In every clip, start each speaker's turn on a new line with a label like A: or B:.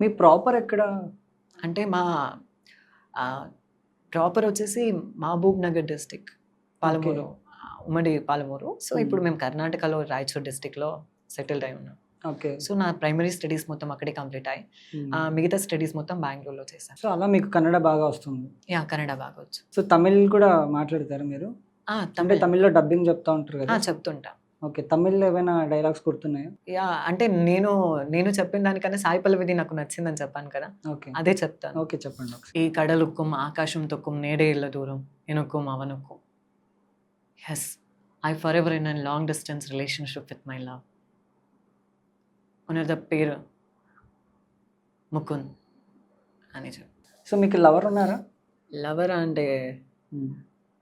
A: మీ proper ఎక్కడ?
B: అంటే మా ప్రాపర్ వచ్చేసి మహబూబ్ నగర్ డిస్టిక్ పాలమూరు ఉమ్మడి పాలమూరు. సో ఇప్పుడు మేము కర్ణాటకలో రాయచూర్ డిస్టిక్లో సెటిల్డ్ అయి ఉన్నాం.
A: ఓకే.
B: సో నా ప్రైమరీ స్టడీస్ మొత్తం అక్కడే కంప్లీట్ అయ్యి ఆ, మిగతా స్టడీస్ మొత్తం బెంగళూరులో చేశాను.
A: సో అలా మీకు కన్నడ బాగా వస్తుంది.
B: యా కన్నడ బాగా వచ్చు.
A: సో తమిళ్ కూడా మాట్లాడతారు మీరు?
B: తమిళ్.
A: తమిళ్ళో డబ్బింగ్ చెప్తా ఉంటారు కదా.
B: చెప్తుంటా.
A: ఓకే తమిళ్ళో ఏమైనా డైలాగ్స్ గుర్తున్నాయా?
B: యా అంటే నేను నేను చెప్పిన దానికన్నా సాయి పల్లవిది నాకు నచ్చిందని చెప్పాను కదా.
A: ఓకే.
B: అదే చెప్తాను.
A: ఓకే చెప్పండి ఒకసారి.
B: ఈ కడలుక్కుం ఆకాశం తొక్కుం నేడే ఇళ్ళ దూరం ఎనుక్కుం అవనుక్కుం yes I for ever in an long distance relationship with my love the పేరు ముకుంద్ అని చెప్పి.
A: సో మీకు లవర్ ఉన్నారా?
B: లవర్ అంటే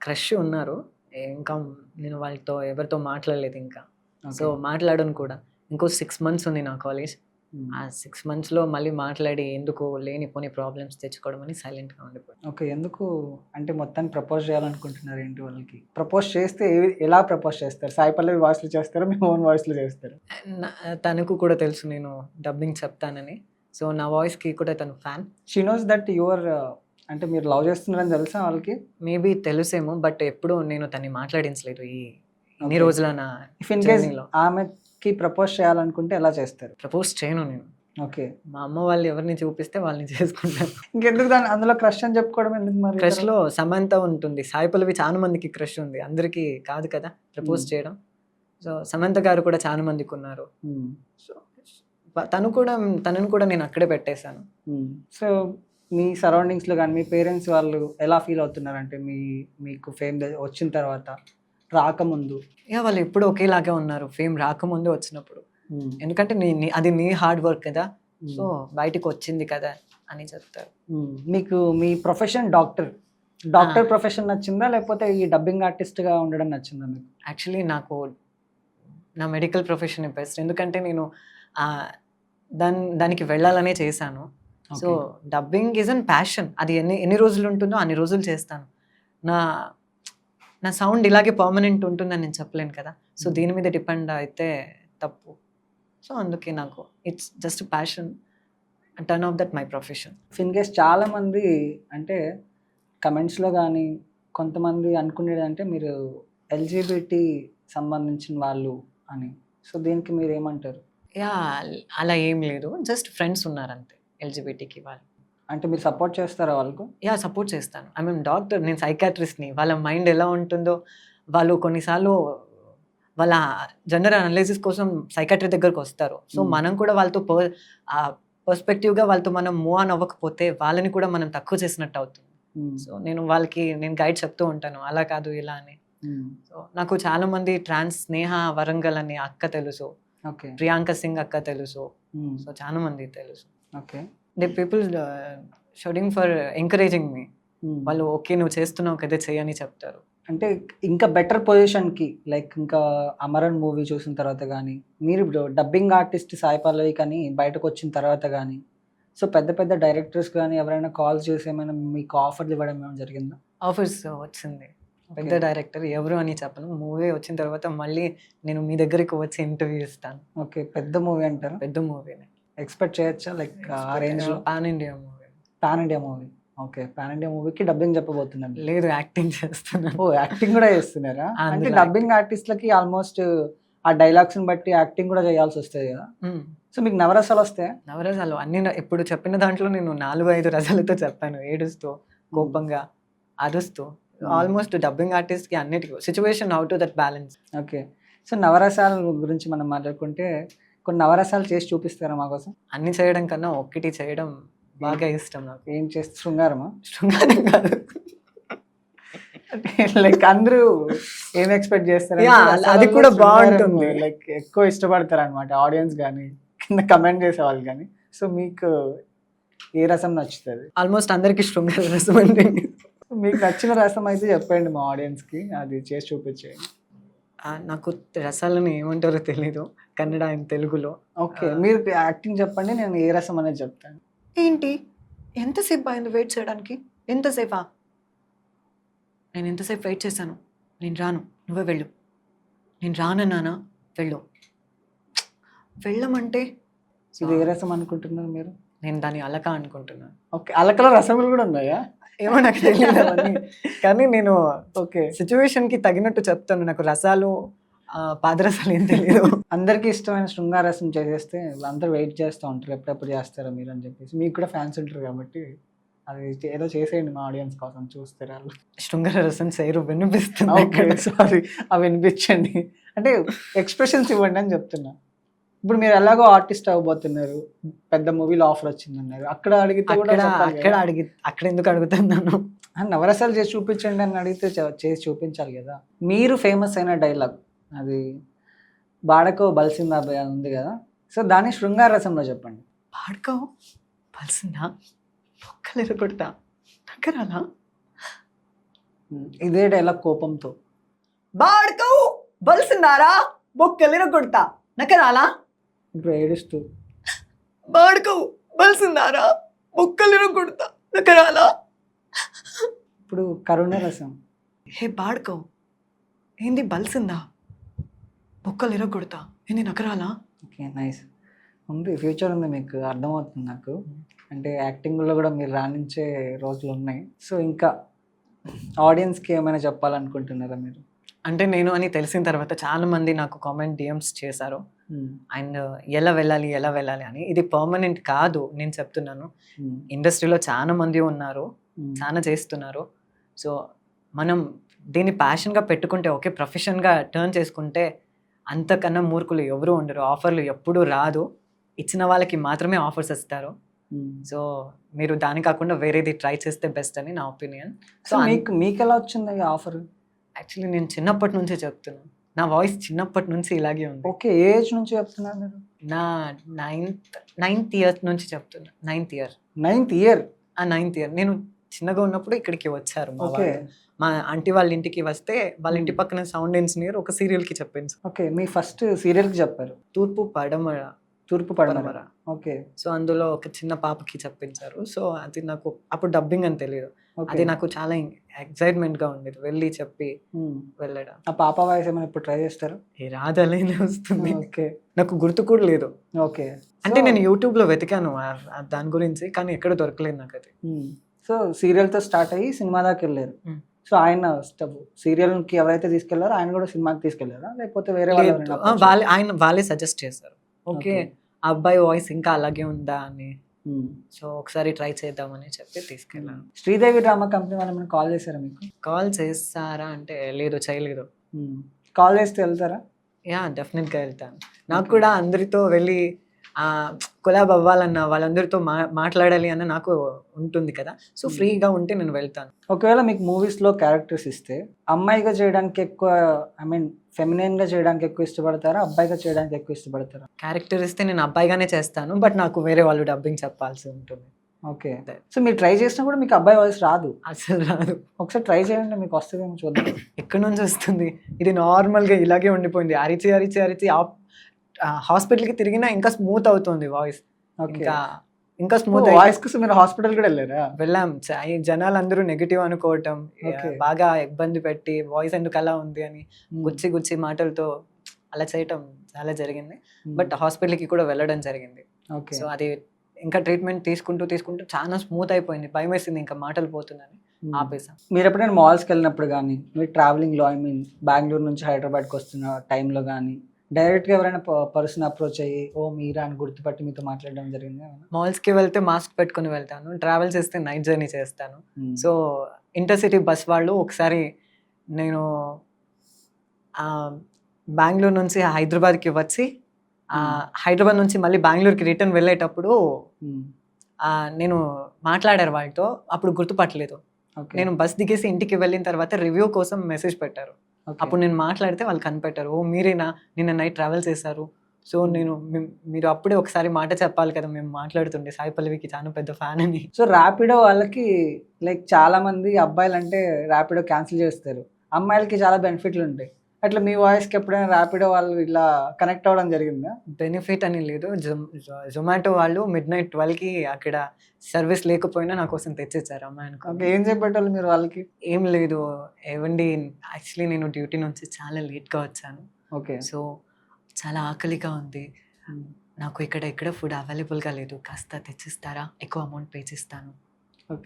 B: క్రష్ ఉన్నారు. ఇంకా నేను వాళ్ళతో ఎవరితో మాట్లాడలేదు ఇంకా. సో మాట్లాడను కూడా. ఇంకో సిక్స్ మంత్స్ ఉంది నా కాలేజ్ ఆ సిక్స్ మంత్స్లో మళ్ళీ మాట్లాడి ఎందుకు లేని పోని ప్రాబ్లమ్స్ తెచ్చుకోవడం అని సైలెంట్గా ఉండిపోయాను.
A: ఓకే ఎందుకు? అంటే మొత్తాన్ని ప్రపోజ్ చేయాలనుకుంటున్నారు ఏంటి వాళ్ళకి? ప్రపోజ్ చేస్తే ఎలా ప్రపోజ్ చేస్తారు? సాయి పల్లవి వాయిస్లో చేస్తారా? మీ ఓన్ వాయిస్లో చేస్తారు?
B: తనకు కూడా తెలుసు నేను డబ్బింగ్ చెప్తానని. సో నా వాయిస్కి కూడా తను fan
A: she knows that your అంటే మీరు లవ్ చేస్తున్నారని తెలుసా వాళ్ళకి?
B: మేబీ తెలుసేమో బట్ ఎప్పుడు నేను తన్ని మాట్లాడించలేదు ఈ ఇన్ని. రోజుల నా
A: ఇఫ్ ఇన్ కేస్
B: Journey లో.
A: ఆమెకి ప్రపోజ్ చేయాలనుకుంటే ఎలా చేస్తారు?
B: ప్రపోజ్ చేయను నేను.
A: ఓకే.
B: మా అమ్మ వాళ్ళు ఎవరిని చూపిస్తే వాళ్ళని చేసుకుంటాను.
A: ఇంకెందుకు దాని అందులో క్రష్ అని చెప్పుకోవడం ఎందుకు మరి?
B: క్రష్లో సమంత ఉంటుంది. సాయి పల్లవి చాలా మందికి క్రష్ ఉంది. అందరికీ కాదు కదా ప్రపోజ్
A: Hmm.
B: చేయడం. సో సమంత గారు కూడా చాలా మందికి ఉన్నారు.
A: Hmm.
B: సో తను కూడా తనను కూడా నేను అక్కడే పెట్టేశాను.
A: సో మీ సరౌండింగ్స్లో కానీ మీ పేరెంట్స్ వాళ్ళు ఎలా ఫీల్ అవుతున్నారు అంటే మీ మీకు ఫేమ్ వచ్చిన తర్వాత రాకముందు?
B: ఇక వాళ్ళు ఎప్పుడు ఒకేలాగే ఉన్నారు. ఫేమ్ రాకముందే వచ్చినప్పుడు. ఎందుకంటే నీ అది నీ హార్డ్ వర్క్ కదా. సో బయటికి వచ్చింది కదా అని చెప్తారు.
A: మ్మ్. మీకు మీ ప్రొఫెషన్ డాక్టర్ డాక్టర్ ప్రొఫెషన్ నచ్చిందా? లేకపోతే ఈ డబ్బింగ్ ఆర్టిస్ట్గా ఉండడం నచ్చిందా మీకు?
B: యాక్చువల్లీ నాకు నా మెడికల్ ప్రొఫెషన్ బెస్ట్ ఎందుకంటే నేను దాని దానికి వెళ్ళాలనే చేశాను. So dubbing is an passion. అది ఎన్ని ఎన్ని రోజులు ఉంటుందో అన్ని రోజులు చేస్తాను. నా నా సౌండ్ ఇలాగే పర్మనెంట్ ఉంటుందని నేను చెప్పలేను కదా. So
A: Hmm.
B: దీని మీద డిపెండ్ అయితే తప్పు. సో అందుకే నాకు it's just passion turn off that my profession
A: in case చాలా మంది అంటే కమెంట్స్లో కానీ కొంతమంది అనుకునేది అంటే మీరు ఎల్జీబిటీ సంబంధించిన వాళ్ళు అని. సో దీనికి మీరు ఏమంటారు
B: యా అలా ఏం లేదు. జస్ట్ ఫ్రెండ్స్ ఉన్నారు అంతే ఎల్జిబిటీకి వాళ్ళు.
A: అంటే మీరు సపోర్ట్ చేస్తారా వాళ్ళకు?
B: యా సపోర్ట్ చేస్తాను. ఐ మీన్ డాక్టర్ నేను సైకాట్రిస్ట్ని. వాళ్ళ మైండ్ ఎలా ఉంటుందో వాళ్ళు కొన్నిసార్లు వాళ్ళ జనరల్ అనాలిసిస్ కోసం సైకాట్రీ దగ్గరకు వస్తారు. So
A: Hmm.
B: మనం కూడా వాళ్ళతో పర్ పర్స్పెక్టివ్గా వాళ్ళతో మనం మూవ్ ఆన్ అవ్వకపోతే వాళ్ళని కూడా మనం తక్కువ చేసినట్టు అవుతుంది. సో నేను వాళ్ళకి నేను గైడ్ చెప్తూ ఉంటాను. అలా కాదు ఇలా అని. సో నాకు చాలా మంది ట్రాన్స్ స్నేహ వరంగల్ అని అక్క తెలుసు.
A: ఓకే.
B: ప్రియాంక సింగ్ అక్క తెలుసు. సో చాలా మంది తెలుసు.
A: Okay.
B: They people shouting for encouraging మీ వాళ్ళు ఓకే నువ్వు చేస్తున్నావు కదా చేయని చెప్తారు.
A: అంటే ఇంకా బెటర్ పొజిషన్కి లైక్ ఇంకా అమరన్ మూవీ చూసిన తర్వాత కానీ మీరు ఇప్పుడు డబ్బింగ్ ఆర్టిస్ట్ సాయి పల్లవి కానీ బయటకు వచ్చిన తర్వాత కానీ సో పెద్ద పెద్ద డైరెక్టర్స్ కానీ ఎవరైనా కాల్ చేసి ఏమైనా మీకు ఆఫర్లు ఇవ్వడం ఏమైనా జరిగిందా?
B: ఆఫర్స్ వచ్చింది. పెద్ద. డైరెక్టర్ ఎవరు అని చెప్పను. మూవీ వచ్చిన తర్వాత మళ్ళీ నేను మీ దగ్గరికి వచ్చి ఇంటర్వ్యూ ఇస్తాను.
A: ఓకే. పెద్ద మూవీ అంటారా?
B: పెద్ద మూవీని
A: ఎక్స్పెక్ట్ చేయొచ్చా? లైక్ ఆ రేంజ్లో?
B: Pan India movie.
A: Pan India movie. Okay. Pan India మూవీకి డబ్బింగ్ చెప్పబోతున్నాను
B: లేదు యాక్టింగ్ చేస్తున్నాను.
A: ఓ యాక్టింగ్ కూడా చేస్తున్నారా? అంటే డబ్బింగ్ ఆర్టిస్ట్లకి ఆల్మోస్ట్ ఆ డైలాగ్స్ని బట్టి యాక్టింగ్ కూడా చేయాల్సి వస్తుంది కదా. సో మీకు నవరసాలు వస్తాయా?
B: నవరసాలు అన్ని ఇప్పుడు చెప్పిన దాంట్లో నేను నాలుగు ఐదు రసాలతో చెప్పాను. ఏడుస్తూ కోపంగా అరుస్తూ ఆల్మోస్ట్ డబ్బింగ్ ఆర్టిస్ట్కి అన్నిటికీ situation how to that balance.
A: Okay. So నవరసాల గురించి మనం మాట్లాడుకుంటే కొన్ని నవరసాలు చేసి చూపిస్తారా మా కోసం
B: అన్ని చేయడం కన్నా ఒక్కటి చేయడం బాగా ఇష్టం నాకు.
A: ఏం చేస్తే? శృంగారమా?
B: శృంగారం కాదు.
A: లైక్ అందరూ ఏం ఎక్స్పెక్ట్ చేస్తారు?
B: అది కూడా బాగుంటుంది.
A: లైక్ ఎక్కువ ఇష్టపడతారు అనమాట ఆడియన్స్ కానీ కింద కమెంట్ చేసే వాళ్ళు కానీ సో మీకు ఏ రసం నచ్చుతుంది?
B: ఆల్మోస్ట్ అందరికి శృంగార రసం అంటే
A: మీకు నచ్చిన రసం అయితే చెప్పండి మా audience కి అది చేసి చూపించేయండి.
B: నాకు రసాలను ఏమంటారో తెలీదు. కన్నడ అండ్ తెలుగులో.
A: ఓకే. మీరు యాక్టింగ్ చెప్పండి నేను ఏ రసం అనేది చెప్తాను.
B: ఏంటి? ఎంతసేపు అయింది వెయిట్ చేయడానికి? ఎంతసేపా నేను ఎంతసేపు వెయిట్ చేశాను? నేను రాను నువ్వే వెళ్ళు. నేను రానన్నానా వెళ్ళు. వెళ్ళమంటే
A: ఇది ఏ రసం అనుకుంటున్నారు మీరు?
B: నేను దాన్ని అలక అనుకుంటున్నాను.
A: ఓకే అలకల రసములు కూడా ఉన్నాయా?
B: ఏమో నాకు తెలియదు అవన్నీ. కానీ నేను
A: ఓకే.
B: సిచ్యువేషన్కి తగినట్టు చెప్తాను. నాకు రసాలు పాదరసాలు ఏం తెలియదు
A: అందరికీ ఇష్టమైన శృంగారసం చేసేస్తే అందరూ వెయిట్ చేస్తూ ఉంటారు. ఎప్పుడెప్పుడు చేస్తారా మీరు అని చెప్పేసి. మీకు కూడా ఫ్యాన్స్ ఉంటారు కాబట్టి అది ఏదో చేసేయండి మా ఆడియన్స్ కోసం. చూస్తారు వాళ్ళు
B: శృంగార రసం చేయరు. వినిపిస్తుంది
A: ఓకే
B: అక్కడ.
A: సారీ అవి వినిపించండి. అంటే ఎక్స్ప్రెషన్స్ ఇవ్వండి అని చెప్తున్నా. ఇప్పుడు మీరు ఎలాగో ఆర్టిస్ట్ అవ్వబోతున్నారు? పెద్ద మూవీలో ఆఫర్ వచ్చిందన్నారు. అక్కడ అడిగితే కూడా
B: అక్కడ. అడిగి అక్కడ ఎందుకు అడుగుతున్నాను
A: నవరసాలు చేసి చూపించండి అని అడిగితే చేసి చూపించాలి కదా. మీరు ఫేమస్ అయిన డైలాగ్ అది బాడకో బల్సిందా అని ఉంది కదా. సో దాన్ని శృంగార రసంలో చెప్పండి.
B: పాడుకో పల్సిందా పొక్కలేరు కొడతా దగ్గరాలా?
A: ఇదే డైలాగ్ కోపంతో.
B: బాడుకో బలిసిందారా? బొక్కలేరు కొడతా నకరాలా
A: ఇప్పుడు ఏడుస్తూ
B: బాడుకో బలిసిందారా? బొక్కలేరు కొడతా. నకరాలా?
A: ఇప్పుడు కరుణ రసం.
B: హే బాడుకో ఏంది బలిసిందా? బొక్కలేరు కొడతా ఏంది నకరాలా?
A: Okay nice. ఉంది ఫ్యూచర్ ఉంది మీకు అర్థమవుతుంది నాకు. అంటే యాక్టింగ్లో కూడా మీరు రాణించే రోజులు ఉన్నాయి. సో ఇంకా ఆడియన్స్కి ఏమైనా చెప్పాలనుకుంటున్నారా మీరు?
B: అంటే నేను అని తెలిసిన తర్వాత చాలా మంది నాకు కామెంట్ డిఎమ్స్ చేశారు. అండ్ ఎలా వెళ్ళాలి ఎలా వెళ్ళాలి అని. ఇది పర్మనెంట్ కాదు నేను చెప్తున్నాను. ఇండస్ట్రీలో చాలా మంది ఉన్నారు చాలా చేస్తున్నారు. సో మనం దీన్ని ప్యాషన్గా పెట్టుకుంటే ఓకే ప్రొఫెషన్గా టర్న్ చేసుకుంటే అంతకన్నా మూర్ఖులు ఎవరు ఉండరు ఆఫర్లు ఎప్పుడూ రాదు. ఇచ్చిన వాళ్ళకి మాత్రమే ఆఫర్స్ ఇస్తారు. సో మీరు దాని కాకుండా వేరేది ట్రై చేస్తే బెస్ట్ అని నా ఒపీనియన్
A: సో మీకు మీకు ఎలా వచ్చింది ఆఫర్
B: యాక్చువల్లీ నేను చిన్నప్పటి నుంచే చెప్తున్నాను నా వాయిస్ చిన్నప్పటి నుంచి ఇలాగే ఉంది.
A: ఓకే ఏజ్ నుంచి చెప్తున్నారు మీరు?
B: నా నైన్త్ నైన్త్ ఇయర్ నుంచి చెప్తున్నా. నైన్త్ ఇయర్
A: నైన్త్ ఇయర్
B: ఆ నైన్త్ ఇయర్ నేను చిన్నగా ఉన్నప్పుడు ఇక్కడికి వచ్చారు మా. మా ఆంటీ వాళ్ళ ఇంటికి వస్తే వాళ్ళ ఇంటి పక్కన సౌండ్ ఇంజనీర్ ఒక సీరియల్కి చెప్పింది
A: ఓకే మీ ఫస్ట్ సీరియల్కి చెప్పారు?
B: తూర్పు పడమర.
A: తూర్పు పడమర. ఓకే.
B: సో అందులో ఒక చిన్న పాపకి చెప్పించారు సో అది నాకు అప్పుడు డబ్బింగ్ అని తెలియదు అది నాకు చాలా ఎక్సైట్మెంట్గా ఉండేది. వెళ్ళి చెప్పి. వెళ్ళడం.
A: ఆ పాప వాయిస్ ఏమైనా ఇప్పుడు ట్రై చేస్తారు?
B: ఏ రాదలేనే వస్తుంది.
A: ఓకే.
B: నాకు గుర్తు కూడా లేదు.
A: ఓకే.
B: అంటే నేను యూట్యూబ్లో వెతికాను దాని గురించి కానీ ఎక్కడ దొరకలేదు నాకు అది
A: సో సీరియల్తో స్టార్ట్ అయ్యి సినిమా దాకా వెళ్ళారు. సో ఆయన సీరియల్కి ఎవరైతే తీసుకెళ్ళారో ఆయన కూడా సినిమాకి తీసుకెళ్ళారా? లేకపోతే వేరే వాళ్ళు
B: ఆయన వాళ్ళే సజెస్ట్ చేశారు. ఓకే అబ్బాయి వాయిస్ ఇంకా అలాగే ఉందా అని. సో ఒకసారి ట్రై చేద్దామని చెప్పి తీసుకెళ్ళాను.
A: శ్రీదేవి డ్రామా కంపెనీ వాళ్ళు కాల్ చేశారా మీకు?
B: కాల్ చేస్తారా అంటే లేదు చేయలేదు.
A: కాల్ చేస్తే వెళ్తారా?
B: యా డెఫినెట్గా వెళ్తాను. నాకు కూడా అందరితో వెళ్ళి కొలాబ్ అవ్వాలన్న వాళ్ళందరితో మా మాట్లాడాలి అన్న నాకు ఉంటుంది కదా. So
A: Hmm.
B: ఫ్రీగా ఉంటే నేను వెళ్తాను.
A: ఒకవేళ మీకు మూవీస్లో క్యారెక్టర్స్ ఇస్తే అమ్మాయిగా చేయడానికి ఎక్కువ ఐ మీన్గా చేయడానికి ఎక్కువ ఇష్టపడతారా? అబ్బాయిగా చేయడానికి ఎక్కువ ఇష్టపడతారా?
B: క్యారెక్టర్ ఇస్తే నేను అబ్బాయిగానే చేస్తాను బట్ నాకు వేరే వాళ్ళు డబ్బింగ్ చెప్పాల్సి ఉంటుంది.
A: ఓకే. సో మీరు ట్రై చేసినా కూడా మీకు అబ్బాయి వాయిస్ రాదు.
B: అసలు రాదు.
A: ఒకసారి ట్రై చేయండి మీకు వస్తుందేమో చూద్దాం.
B: ఎక్కడి నుంచి వస్తుంది? ఇది నార్మల్గా ఇలాగే ఉండిపోయింది. అరిచి అరిచి అరిచి హాస్పిటల్కి తిరిగినా ఇంకా స్మూత్ అవుతుంది వాయిస్.
A: ఓకే.
B: ఇంకా ఇంకా స్మూత్
A: వాయిస్ కోసం మీరు హాస్పిటల్ కూడా వెళ్ళారా?
B: వెళ్ళాం. జనాలు అందరూ నెగిటివ్ అనుకోవటం. బాగా ఇబ్బంది పెట్టి వాయిస్ ఎందుకు అలా ఉంది అని గుచ్చి గుచ్చి మాటలతో అలా చేయటం చాలా జరిగింది. బట్ హాస్పిటల్కి కూడా వెళ్ళడం జరిగింది.
A: ఓకే.
B: సో అది ఇంకా ట్రీట్మెంట్ తీసుకుంటూ తీసుకుంటూ చాలా స్మూత్ అయిపోయింది. భయం వేసింది ఇంకా మాటలు పోతుందని ఆపేసాం.
A: మీరు ఎప్పుడైనా మాల్స్కి వెళ్ళినప్పుడు కానీ మీరు ట్రావెలింగ్లో ఐ మీన్ బెంగళూరు నుంచి హైదరాబాద్కి వస్తున్న టైంలో కానీ డైరెక్ట్గా ఎవరైనా పర్సన్ అప్రోచ్ అయ్యి ఓ మీరా అని గుర్తుపట్టి మీతో మాట్లాడడం జరిగింది?
B: మాల్స్కి వెళ్తే మాస్క్ పెట్టుకొని వెళ్తాను. ట్రావెల్ చేస్తే నైట్ జర్నీ చేస్తాను. సో ఇంటర్సిటీ బస్ వాళ్ళు ఒకసారి నేను బెంగళూరు నుంచి హైదరాబాద్కి వచ్చి హైదరాబాద్ నుంచి మళ్ళీ బెంగళూరుకి రిటర్న్ వెళ్ళేటప్పుడు నేను మాట్లాడారు వాళ్ళతో. అప్పుడు గుర్తుపట్టలేదు. నేను బస్ దిగేసి ఇంటికి వెళ్ళిన తర్వాత రివ్యూ కోసం మెసేజ్ పెట్టారు. అప్పుడు నేను మాట్లాడితే వాళ్ళు కనిపెట్టారు. ఓ మీరేనా? నిన్న నైట్ ట్రావెల్ చేశారు. సో నేను మీరు అప్పుడే ఒకసారి మాట చెప్పాలి కదా మేము మాట్లాడుతుండే. సాయి పల్లవికి చాలా పెద్ద ఫ్యాన్ అని.
A: సో ర్యాపిడో వాళ్ళకి లైక్ చాలా మంది అబ్బాయిలు అంటే ర్యాపిడో క్యాన్సిల్ చేస్తారు. అమ్మాయిలకి చాలా బెనిఫిట్లు ఉంటాయి అట్లా మీ వాయిస్కి ఎప్పుడైనా ర్యాపిడో వాళ్ళు ఇలా కనెక్ట్ అవ్వడం జరిగిందా?
B: బెనిఫిట్ అని లేదు. జొమాటో వాళ్ళు మిడ్ నైట్ ట్వెల్వ్కి అక్కడ సర్వీస్ లేకపోయినా నా కోసం తెచ్చేసారు అమ్మాయి అనుకో.
A: ఏం చెప్పేటోళ్ళు మీరు వాళ్ళకి?
B: ఏం లేదు. ఏవండి యాక్చువల్లీ నేను డ్యూటీ నుంచి చాలా లేట్గా వచ్చాను.
A: ఓకే.
B: సో చాలా ఆకలిగా ఉంది. నాకు ఇక్కడ ఇక్కడ ఫుడ్ అవైలబుల్గా లేదు. కాస్త తెచ్చిస్తారా? ఎక్కువ అమౌంట్ పే చేస్తాను.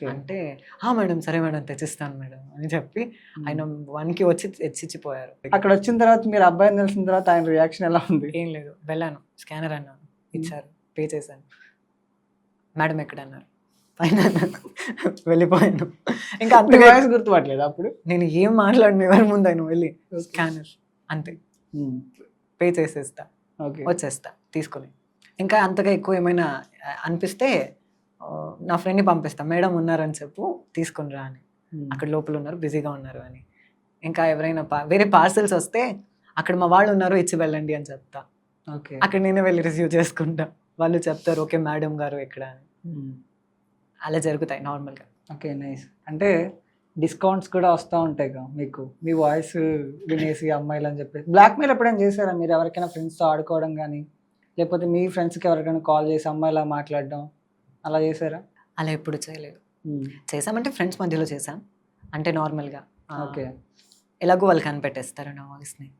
B: అంటే ఆ మేడం సరే మేడం తెచ్చిస్తాను మేడం అని చెప్పి ఆయన వన్కి వచ్చి తెచ్చిచ్చిపోయారు.
A: అక్కడ వచ్చిన తర్వాత మీరు అబ్బాయిని తెలిసిన తర్వాత ఆయన రియాక్షన్ ఎలా ఉంది?
B: ఏం లేదు. వెళ్ళాను. స్కానర్ అన్నాను. ఇచ్చారు. పే చేశాను. మేడం ఎక్కడ అన్నారు పైన వెళ్ళిపోయాను. ఇంకా
A: మీ
B: అంతగా
A: వాయిస్ గుర్తుపట్టలేదు అప్పుడు?
B: నేను ఏం మాట్లాడిన ఎవరి ముందు ఆయన వెళ్ళి స్కానర్ అంతే. పే చేసేస్తా. వచ్చేస్తా. తీసుకొని. ఇంకా అంతగా ఎక్కువ ఏమైనా అనిపిస్తే నా ఫ్రెండ్ని పంపిస్తా. మేడం ఉన్నారని చెప్పు తీసుకొని రా అని. అక్కడ లోపల ఉన్నారు బిజీగా ఉన్నారు అని. ఇంకా ఎవరైనా పా వేరే పార్సల్స్ వస్తే అక్కడ మా వాళ్ళు ఉన్నారు ఇచ్చి వెళ్ళండి అని చెప్తా.
A: ఓకే.
B: అక్కడ నేనే వెళ్ళి రిసీవ్ చేసుకుంటా. వాళ్ళు చెప్తారు ఓకే మేడం గారు ఎక్కడ అని. అలా జరుగుతాయి నార్మల్గా.
A: Okay nice. అంటే డిస్కౌంట్స్ కూడా వస్తూ ఉంటాయి కదా మీకు. మీ వాయిస్ వినేసి అమ్మాయిలు అని చెప్పి బ్లాక్మెయిల్ ఎప్పుడైనా చేశారా మీరు? ఎవరికైనా ఫ్రెండ్స్తో ఆడుకోవడం కానీ లేకపోతే మీ ఫ్రెండ్స్కి ఎవరికైనా కాల్ చేసి అమ్మాయిలా మాట్లాడడం? అలా చేశారా?
B: అలా ఎప్పుడు చేయలేదు. చేసామంటే ఫ్రెండ్స్ మధ్యలో చేసాం అంటే నార్మల్గా.
A: ఓకే.
B: ఎలాగో వాళ్ళు కనిపెట్టేస్తారు నా వాయిస్ని.